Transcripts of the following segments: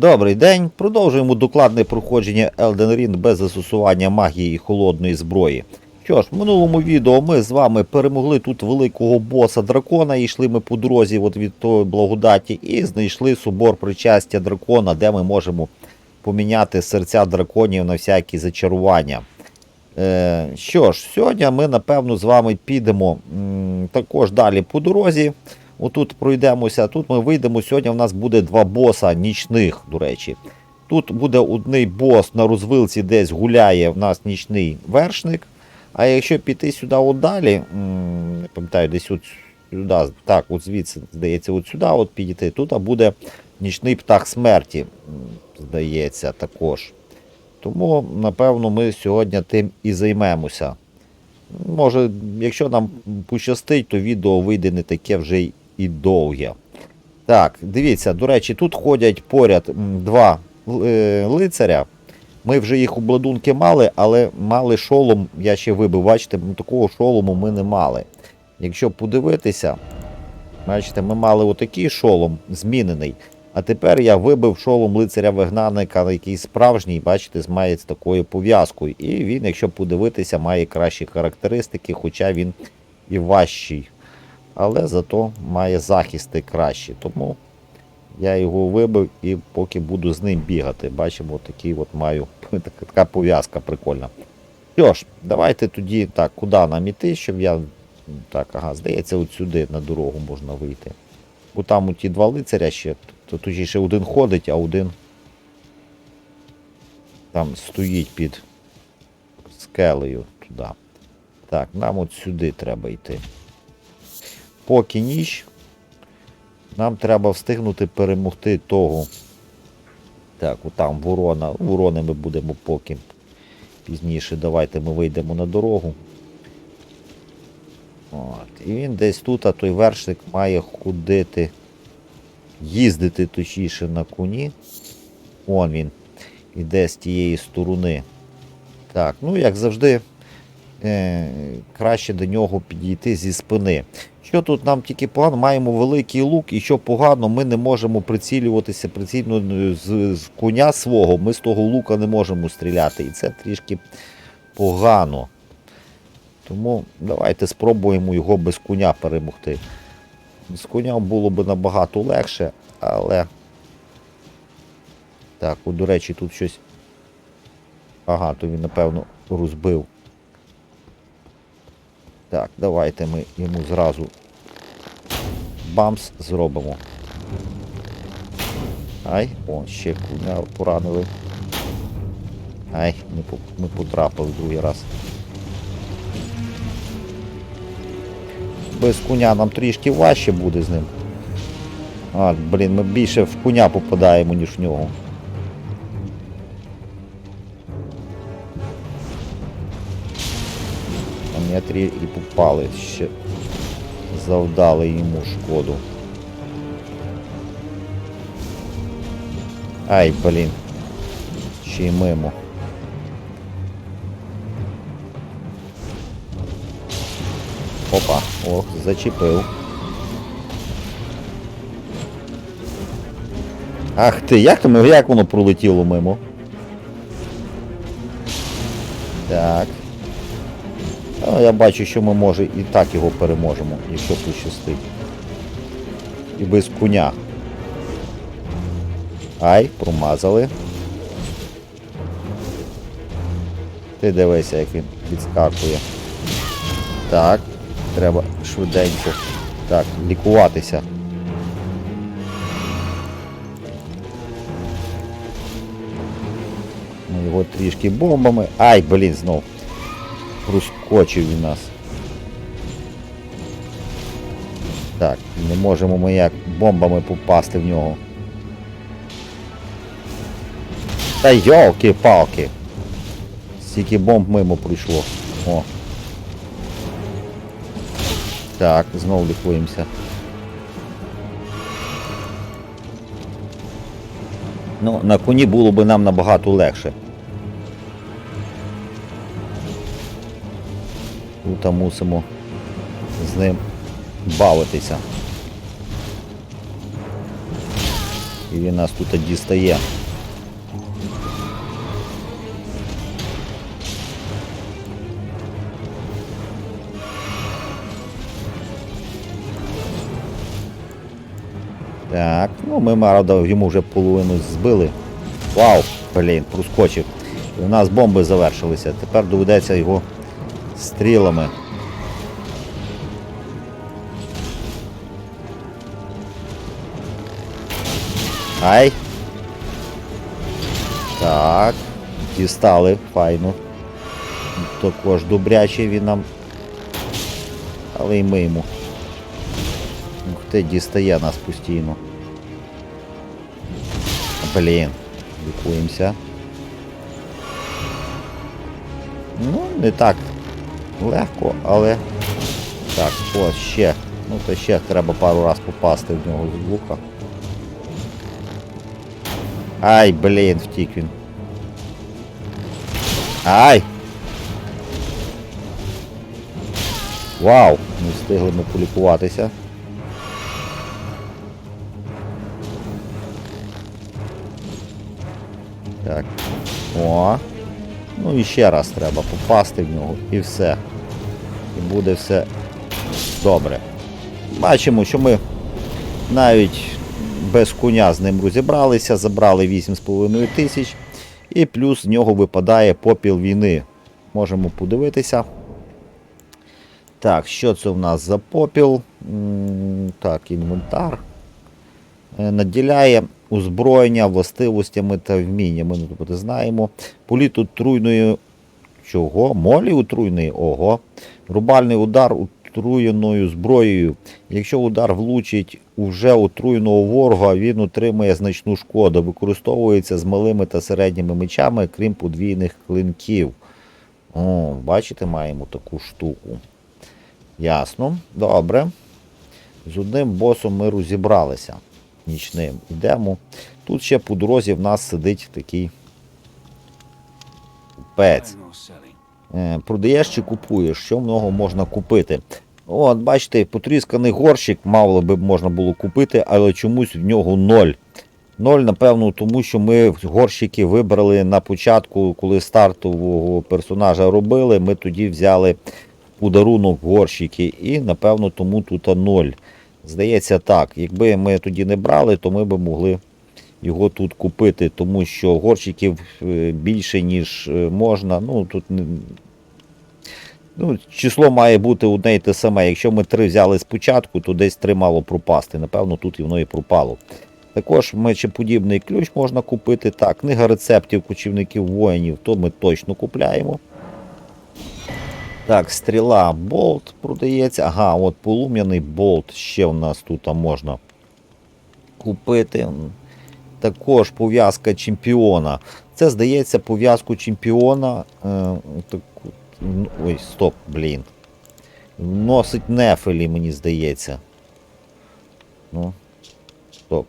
Добрий день. Продовжуємо докладне проходження Elden Ring без застосування магії і холодної зброї. Що ж, в минулому відео ми з вами перемогли тут великого боса дракона, і йшли ми по дорозі от від тої благодаті, і знайшли собор причастя дракона, де ми можемо поміняти серця драконів на всякі зачарування. Е, що ж, сьогодні ми, напевно, з вами підемо також далі по дорозі. Отут пройдемося, тут ми вийдемо. Сьогодні в нас буде два боса нічних, до речі. Тут буде одний бос на розвилці десь гуляє в нас нічний вершник. А якщо піти сюди от далі, не пам'ятаю, десь от сюди, так, от звідси, здається, от сюди от підійти, тут буде нічний птах смерті, здається, також. Тому, напевно, ми сьогодні тим і займемося. Може, якщо нам пощастить, то відео вийде не таке вже й і довге. Так, дивіться, до речі, тут ходять поряд два е, лицаря. Ми вже їх обладунки мали, але мали шолом, я ще вибив, бачите, такого шолому ми не мали. Якщо подивитися, бачите, ми мали отакий шолом змінений. А тепер я вибив шолом лицаря вигнанника, який справжній, бачите, має з такою пов'язкою. І він, якщо подивитися, має кращі характеристики, хоча він і важчий. Але зато має захисти кращі. Тому я його вибив і поки буду з ним бігати. Бачимо, такий от маю така, пов'язка прикольна. Що ж, давайте тоді так, куди нам іти, щоб я. Так, ага, здається, от сюди на дорогу можна вийти. Бо там ті два лицаря ще, то точніше один ходить, а один там стоїть під скелею туди. Так, нам от сюди треба йти. Поки ніч, нам треба встигнути перемогти того. Так, отам ворона. Ворони ми будемо поки пізніше. Давайте ми вийдемо на дорогу. От. І він десь тут, а той вершник має ходити, їздити точніше на коні. Вон він іде з тієї сторони. Так, ну як завжди, краще до нього підійти зі спини. Що тут нам тільки погано, маємо великий лук, і що погано, ми не можемо прицілюватися прицільно з, з коня свого, ми з того лука не можемо стріляти. І це трішки погано. Тому давайте спробуємо його без коня перемогти. З коня було б набагато легше, але. Так, от, до речі, тут щось. Ага, то він, напевно, розбив. Так, давайте ми йому зразу бамс зробимо. Ай, о, ще коня поранили. Ай, не потрапили другий раз. Без коня нам трішки важче буде з ним. А, блін, ми більше в коня попадаємо, ніж в нього. Метрі і попали ще. Завдали йому шкоду. Ай, блін. Ще й мимо. Опа, ох, зачепив. Ах ти, як там, як воно пролетіло мимо? Так. Я бачу, що ми може і так його переможемо, якщо пощастить. І без коня. Ай, промазали. Ти дивися, як він відскакує. Так, треба швиденько. Так, лікуватися. Ми його трішки бомбами. Ай, блін, знов. Проскочив він нас. Так, не можемо ми як бомбами попасти в нього. Та йолки-палки. Стільки бомб мимо пройшло. О. Так, знову лікуємося. Ну, на коні було б нам набагато легше. Тут мусимо з ним бавитися. І він нас тут дістає. Так, ну ми Марада йому вже половину збили. Вау, блін, проскочив. У нас бомби завершилися. Тепер доведеться його стрілами. Ай. Так. Дістали, файно. Також добряче він нам. Але й ми йому. Ух ти, дістає нас постійно. Блін. Лікуємося. Ну, не так легко, але... Так, ось ще. Ну то ще треба пару раз попасти в нього з лука. Ай, блін, втік він. Ай! Вау! Не встигли ми полікуватися. Так. О. Ну і ще раз треба попасти в нього і все. І буде все добре. Бачимо, що ми навіть без коня з ним розібралися, забрали 8,5 тисяч, і плюс з нього випадає попіл війни. Можемо подивитися. Так, що це у нас за попіл? Так, інвентар. Е, Наділяє озброєння властивостями та вміннями. Ну, тобто знаємо. Політ отруйної. Чого? Молі отруйної? Ого. Рубальний удар отруєною зброєю. Якщо удар влучить у вже отруєного ворога, він отримує значну шкоду. Використовується з малими та середніми мечами, крім подвійних клинків. О, бачите, маємо таку штуку. Ясно. Добре. З одним босом ми розібралися. Нічним. Йдемо. Тут ще по дорозі в нас сидить такий пець. Е, Продаєш чи купуєш, що в нього можна купити. От, бачите, потрісканий горщик, мало би можна було купити, але чомусь в нього ноль. Ноль, напевно, тому що ми горщики вибрали на початку, коли стартового персонажа робили, ми тоді взяли подарунок горщики і, напевно, тому тут ноль. Здається так, якби ми тоді не брали, то ми б могли його тут купити, тому що горщиків е, більше, ніж е, можна. Ну, тут ну, число має бути одне і те саме. Якщо ми три взяли спочатку, то десь три мало пропасти. Напевно, тут і воно і пропало. Також мечеподібний ключ можна купити. Так, книга рецептів кочівників воїнів, то ми точно купляємо. Так, стріла, болт продається. Ага, от полум'яний болт ще у нас тут можна купити. Також пов'язка чемпіона. Це, здається, пов'язку чемпіона. Е, ну, ой, стоп, блін. Носить нефелі, мені здається. Ну, стоп,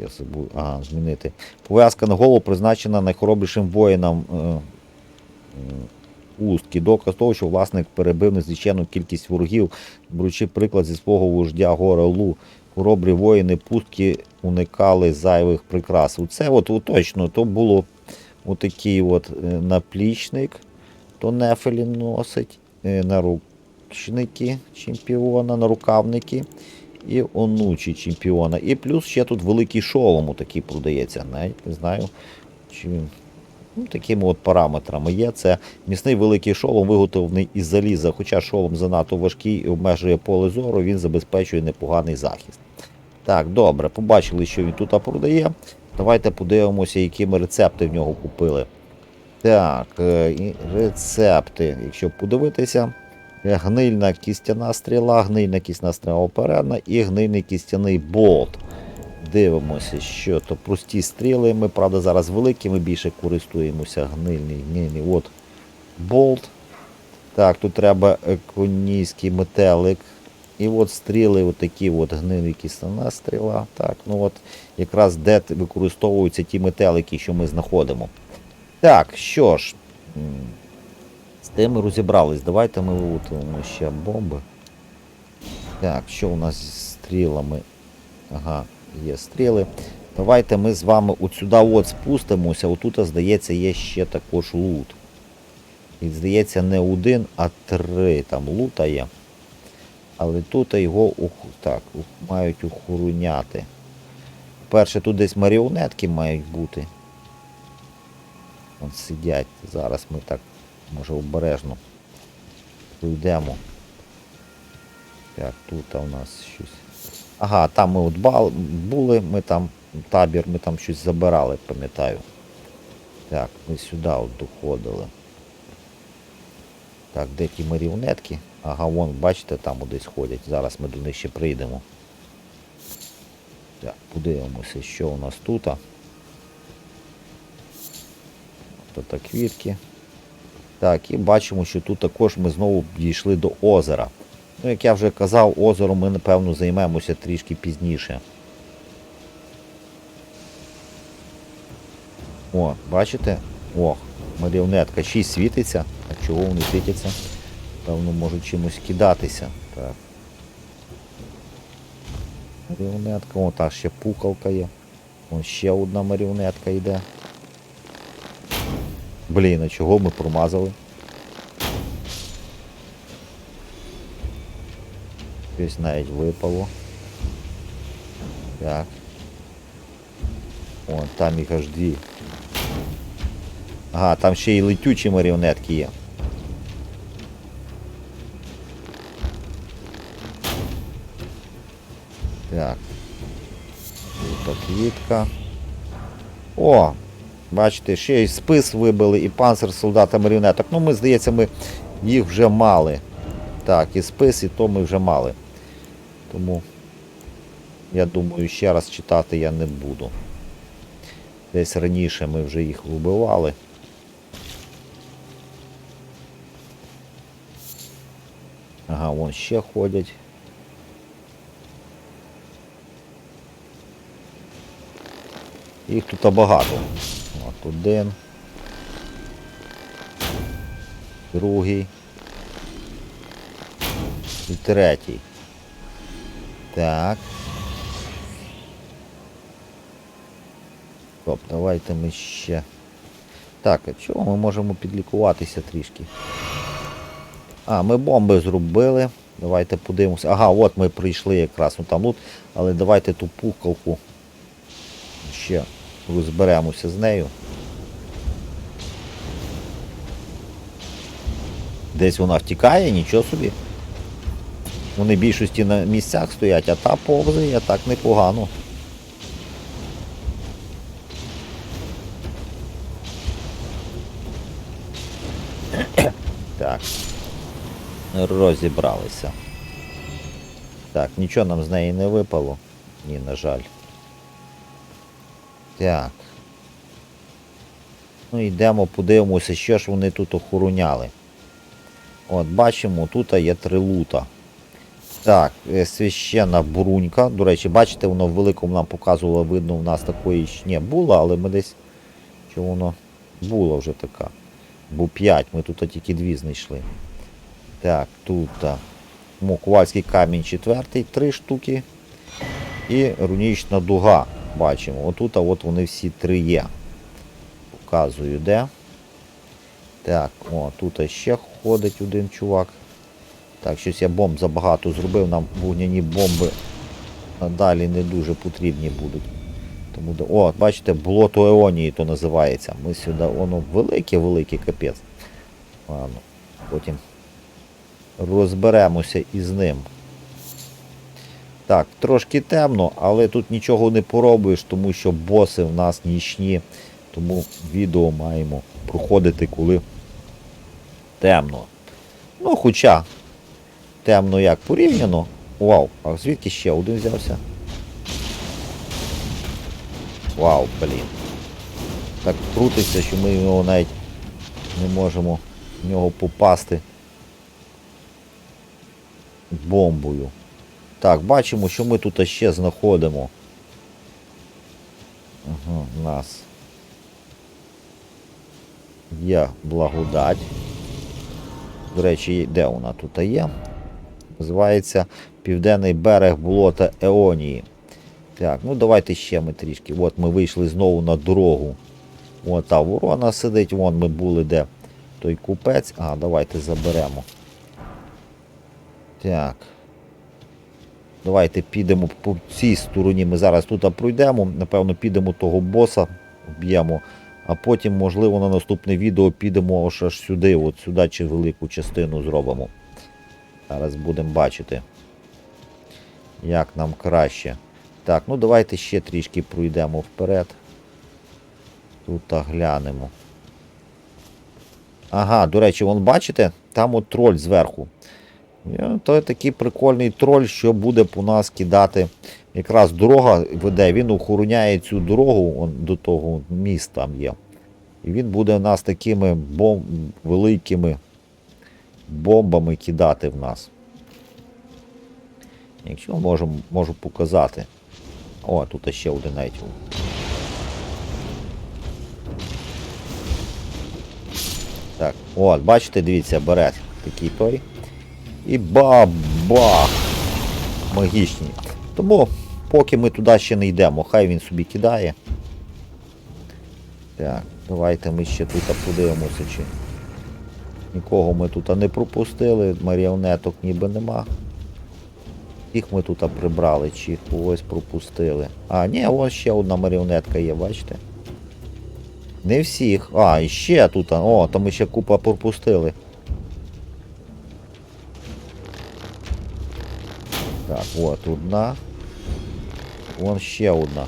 я забув. Ага, змінити. Пов'язка на голову призначена найхоробрішим воїнам. Устки, доказ того, що власник перебив незліченну кількість ворогів, беручи приклад зі свого вождя гора Лу. Хоробрі воїни пустки уникали зайвих прикрас. От, от точно, то було отакий от е, наплічник, то нефелі носить, е, наручники чемпіона, нарукавники і онучі чемпіона. І плюс ще тут великий шолом такий продається. Навіть не знаю, чи він ну, такими от параметрами є. Це міцний великий шолом, виготовлений із заліза. Хоча шолом занадто важкий і обмежує поле зору, він забезпечує непоганий захист. Так, добре, побачили, що він тут продає. Давайте подивимося, які ми рецепти в нього купили. Так, е, рецепти. Якщо подивитися, е, гнильна кістяна стріла, гнильна кістяна стріла оперена і гнильний кістяний болт. Дивимося, що то прості стріли. Ми, правда, зараз великі, ми більше користуємося гнильний. От болт. Так, тут треба е, конійський метелик. І от стріли, отакі от гнилі кістяна стріла. Так, ну от якраз де використовуються ті метелики, що ми знаходимо. Так, що ж, з тим ми розібрались. Давайте ми виготовимо ще бомби. Так, що у нас зі стрілами? Ага, є стріли. Давайте ми з вами от сюди от спустимося. Отут, здається, є ще також лут. І здається, не один, а три там лута є. Але тут його так, мають охороняти. Перше, тут десь маріонетки мають бути. От сидять. Зараз ми так, може, обережно пройдемо. Так, тут у нас щось. Ага, там ми от були, ми там табір, ми там щось забирали, пам'ятаю. Так, ми сюди от доходили. Так, де ті маріонетки? Ага, вон, бачите, там десь ходять. Зараз ми до них ще прийдемо. Так, подивимося, що у нас тут. Тут квітки. Так, і бачимо, що тут також ми знову дійшли до озера. Ну, як я вже казав, озером ми, напевно, займемося трішки пізніше. О, бачите? Ох, маріонетка 6 світиться. А чого вони світяться? Певно, можуть чимось кидатися. Так. Маріонетка, о, та ще пукалка є. Вон ще одна маріонетка йде. Блін, а чого ми промазали? Щось навіть випало. Так. О, там їх аж дві. Ага, там ще й летючі маріонетки є. Так. Квітка. О! Бачите, ще й спис вибили, і панцир солдата маріонеток. Ну, ми, здається, ми їх вже мали. Так, і спис, і то ми вже мали. Тому, я думаю, ще раз читати я не буду. Десь раніше ми вже їх вбивали. Ага, вон ще ходять. Їх тут багато. От один. Другий. І третій. Так. Стоп, давайте ми ще. Так, а чого ми можемо підлікуватися трішки? А, ми бомби зробили. Давайте подивимося. Ага, от ми прийшли якраз. Ну там лут. Але давайте ту пукалку ще розберемося з нею. Десь вона втікає, нічого собі. Вони більшості на місцях стоять, а та повзає так непогано. Так. Розібралися. Так, нічого нам з неї не випало. Ні, на жаль. Так. Ну йдемо, подивимося, що ж вони тут охороняли. От, бачимо, тут є три лута. Так, е, священна брунька. До речі, бачите, воно в великому нам показувало, видно, в нас такої ще не було, але ми десь. Що воно було вже така. Бо 5, ми тут тільки дві знайшли. Так, тут а, муквальський камінь четвертий, три штуки. І рунічна дуга. Бачимо. Отут от вони всі три є. Показую де. Так, о, тут ще ходить один чувак. Так, щось я бомб забагато зробив, нам вогняні бомби надалі не дуже потрібні будуть. Тому, О, бачите, болото Еонії то називається. Ми сюди, воно велике-великий капець. Ладно, потім розберемося із ним. Так, трошки темно, але тут нічого не поробиш, тому що боси в нас нічні. Тому відео маємо проходити, коли темно. Ну, хоча темно як порівняно. Вау, а звідки ще один взявся? Вау, блін. Так крутиться, що ми його навіть не можемо в нього попасти бомбою. Так, бачимо, що ми тут ще знаходимо. Ага, нас є благодать. До речі, де вона тут є? Називається Південний берег болота Еонії. Так, ну давайте ще ми трішки. От ми вийшли знову на дорогу. От та ворона сидить, вон ми були де той купець. А, давайте заберемо. Так. Давайте підемо по цій стороні. Ми зараз тут пройдемо. Напевно, підемо того боса, вб'ємо. А потім, можливо, на наступне відео підемо аж сюди, от сюди чи велику частину зробимо. Зараз будемо бачити, як нам краще. Так, ну давайте ще трішки пройдемо вперед. Тут глянемо. Ага, до речі, вон бачите, там от троль зверху. Е, То такий прикольний троль, що буде по нас кидати. Якраз дорога веде, він охороняє цю дорогу он, до того міста там є. І він буде в нас такими бом... великими бомбами кидати в нас. Якщо можу, можу показати. О, тут ще один навіть. Так, от, бачите, дивіться, бере такий той. І бабах! Магічні. Тому поки ми туди ще не йдемо, хай він собі кидає. Так, давайте ми ще тут подивимося, чи нікого ми тут не пропустили, маріонеток ніби нема. Їх ми тут прибрали, чи їх когось пропустили. А, ні, ось ще одна маріонетка є, бачите? Не всіх. А, і ще тут. О, там ми ще купа пропустили. Так, от одна. Вон ще одна.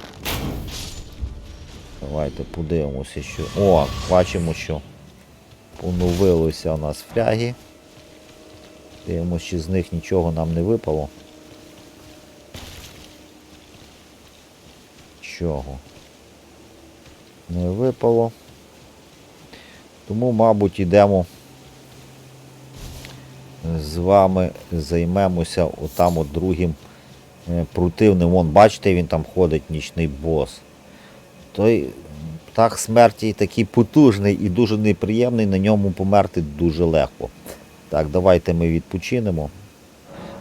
Давайте подивимося, що. О, бачимо, що поновилося у нас фляги. Дивимося, чи з них нічого нам не випало. Чого? Не випало. Тому, мабуть, йдемо з вами займемося отам от другим е, противним. Вон, бачите, він там ходить, нічний бос. Той птах смерті такий потужний і дуже неприємний, на ньому померти дуже легко. Так, давайте ми відпочинемо.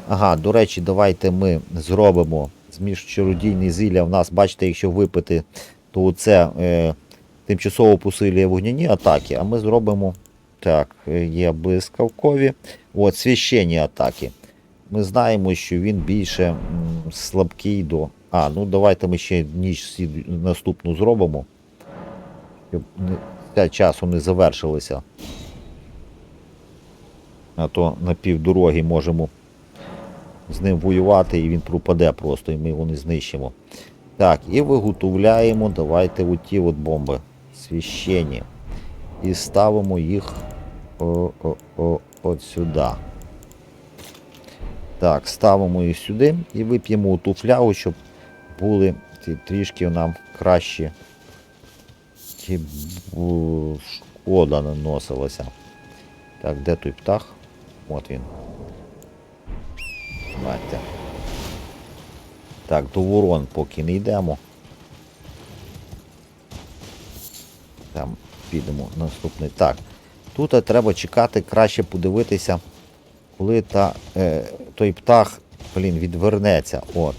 Ага, до речі, давайте ми зробимо зміж чародійний зілля. В нас, бачите, якщо випити, то це е, тимчасово посилює вогняні атаки, а ми зробимо. Так, е, є блискавкові. От, священні атаки. Ми знаємо, що він більше м, слабкий до. А, ну давайте ми ще ніч наступну зробимо. Щоб ця часу не завершилися. А то на півдороги можемо з ним воювати і він пропаде просто, і ми його не знищимо. Так, і виготовляємо, давайте оті от бомби священні. І ставимо їх от сюди. Так, ставимо їх сюди і вип'ємо ту флягу, щоб були трішки нам краще ті шкода наносилася. Так, де той птах? От він. Бачите. Так, до ворон поки не йдемо. Там підемо наступний. Так. Тут треба чекати, краще подивитися, коли та, е, той птах блін, відвернеться. От.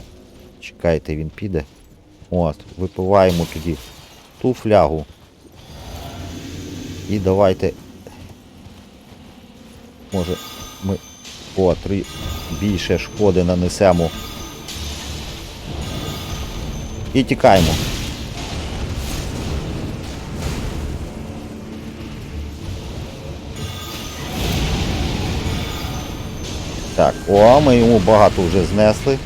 Чекайте, він піде. От, випиваємо тоді ту флягу. І давайте. Може ми о, три більше шкоди нанесемо. І тікаємо. Так, о, ми йому багато вже знесли.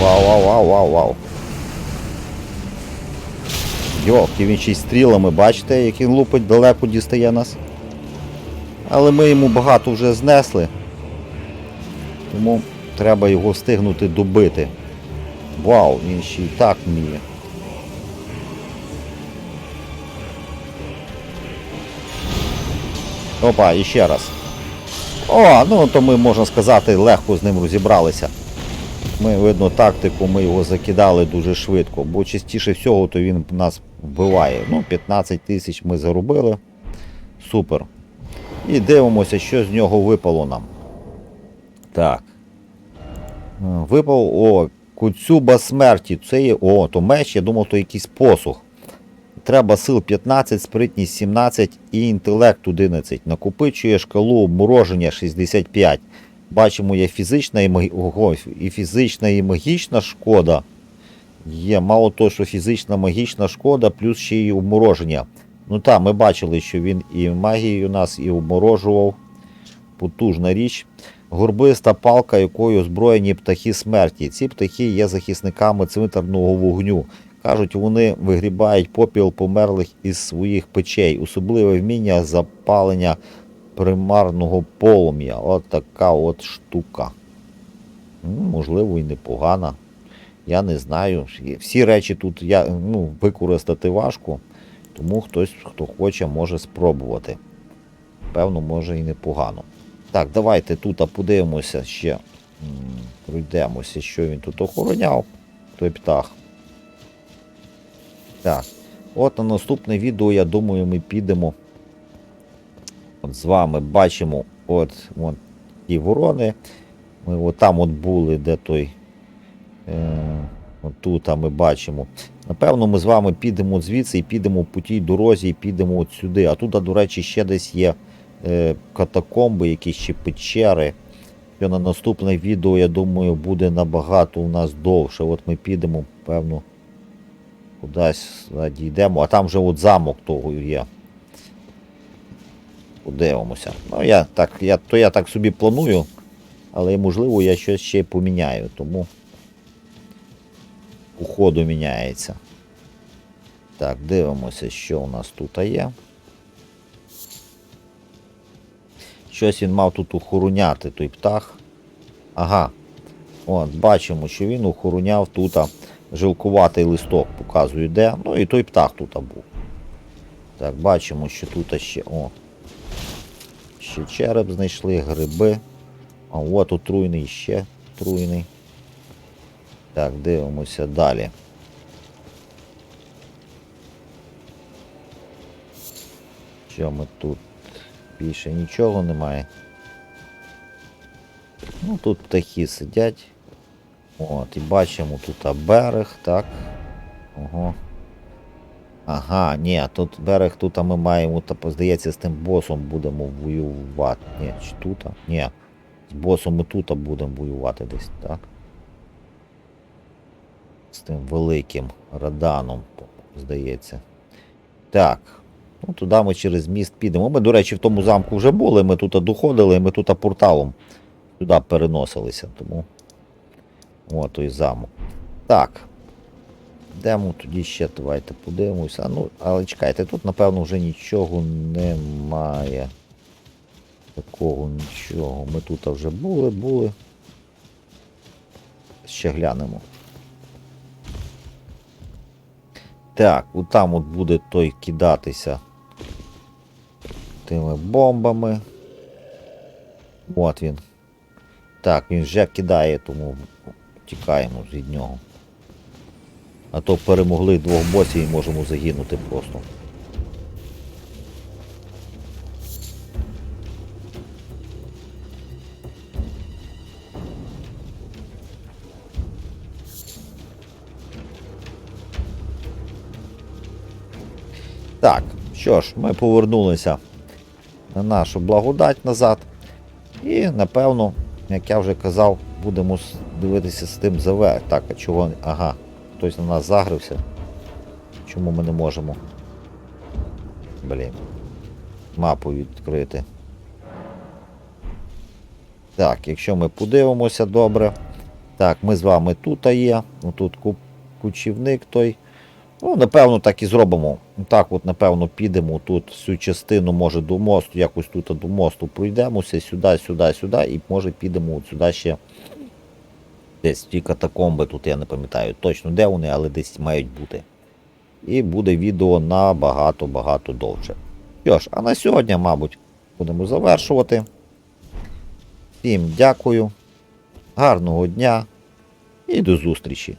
Вау, вау. Він ще й стрілами, бачите, як він лупить далеко дістає нас. Але ми йому багато вже знесли. Тому треба його встигнути добити. Вау, він ще й так вміє. Опа, і ще раз. О, ну то ми, можна сказати, легко з ним розібралися. Ми, видно, тактику, ми його закидали дуже швидко, бо частіше всього то він нас вбиває. Ну, 15 тисяч ми заробили. Супер. І дивимося, що з нього випало нам. Так. Е, Випав, о, Куцюба смерті. Це є. О, то меч, я думав, то якийсь посух. Треба сил 15, спритність 17 і інтелект 11. Накопичує шкалу обмороження 65. Бачимо, є фізична і, магі... Ого, і фізична і магічна шкода. Є мало того, що фізична магічна шкода, плюс ще й обмороження. Ну так, ми бачили, що він і магією нас, і обморожував. Потужна річ. Горбиста палка, якою озброєні птахи смерті. Ці птахи є захисниками цвинтарного вогню. Кажуть, вони вигрібають попіл померлих із своїх печей, особливе вміння запалення примарного полум'я. От така от штука. Можливо, і непогана. Я не знаю. Всі речі тут я, ну, використати важко, тому хтось, хто хоче, може спробувати. Певно, може і непогано. Так, давайте тут подивимося ще. Пройдемося, що він тут охороняв, той птах. Так. От на наступне відео, я думаю, ми підемо. От з вами бачимо от, от ті ворони. Ми от там от були, де той. Е, тут ми бачимо. Напевно, ми з вами підемо звідси і підемо по тій дорозі і підемо от сюди. А тут, до речі, ще десь є е, катакомби, якісь ще печери. Що на наступне відео, я думаю, буде набагато у нас довше. От ми підемо, певно, кудись сюди дійдемо, а там вже от замок того є. Подивимося. Ну, я так, я, то я так собі планую, але можливо я щось ще поміняю, тому у ходу міняється. Так, дивимося, що у нас тут є. Щось він мав тут охороняти, той птах. Ага. От, бачимо, що він охороняв тут жилкуватий листок, показую де. Ну і той птах тут був. Так, бачимо, що тут ще. О. Ще череп знайшли, гриби. А от отруйний ще отруйний. Так, дивимося далі. Що ми тут? Більше нічого немає. Ну тут птахи сидять. От, і бачимо тут берег, так. Ого. Ага, ні, тут берег тут ми маємо, та, здається, з тим босом будемо воювати. Ні, чи тут? Ні. З босом ми тут будемо воювати десь, так? З тим великим раданом, здається. Так. Ну, туди ми через міст підемо. Ми, до речі, в тому замку вже були, ми тут доходили, ми тут порталом туди переносилися, тому. От той замок. Так. Йдемо тоді ще давайте подивимося. Ну, але чекайте, тут, напевно, вже нічого немає. Такого нічого. Ми тут вже були, були. Ще глянемо. Так, там от буде той кидатися тими бомбами. От він. Так, він вже кидає, тому тікаємо від нього. А то перемогли двох босів і можемо загинути просто. Так, що ж, ми повернулися на нашу благодать назад. І, напевно, як я вже казав, будемо дивитися з тим ЗВ. Так, а чого. Ага, хтось на нас загрився. Чому ми не можемо? Блін. Мапу відкрити. Так, якщо ми подивимося добре. Так, ми з вами тут є. Тут кучівник той. Ну, напевно, так і зробимо. Так, от, напевно, підемо тут всю частину, може, до мосту, якось тут до мосту пройдемося, сюди, сюди, сюди, і може підемо от сюди ще. Десь ті катакомби, тут я не пам'ятаю точно де вони, але десь мають бути. І буде відео набагато-багато довше. Що ж, а на сьогодні, мабуть, будемо завершувати. Всім дякую, гарного дня і до зустрічі!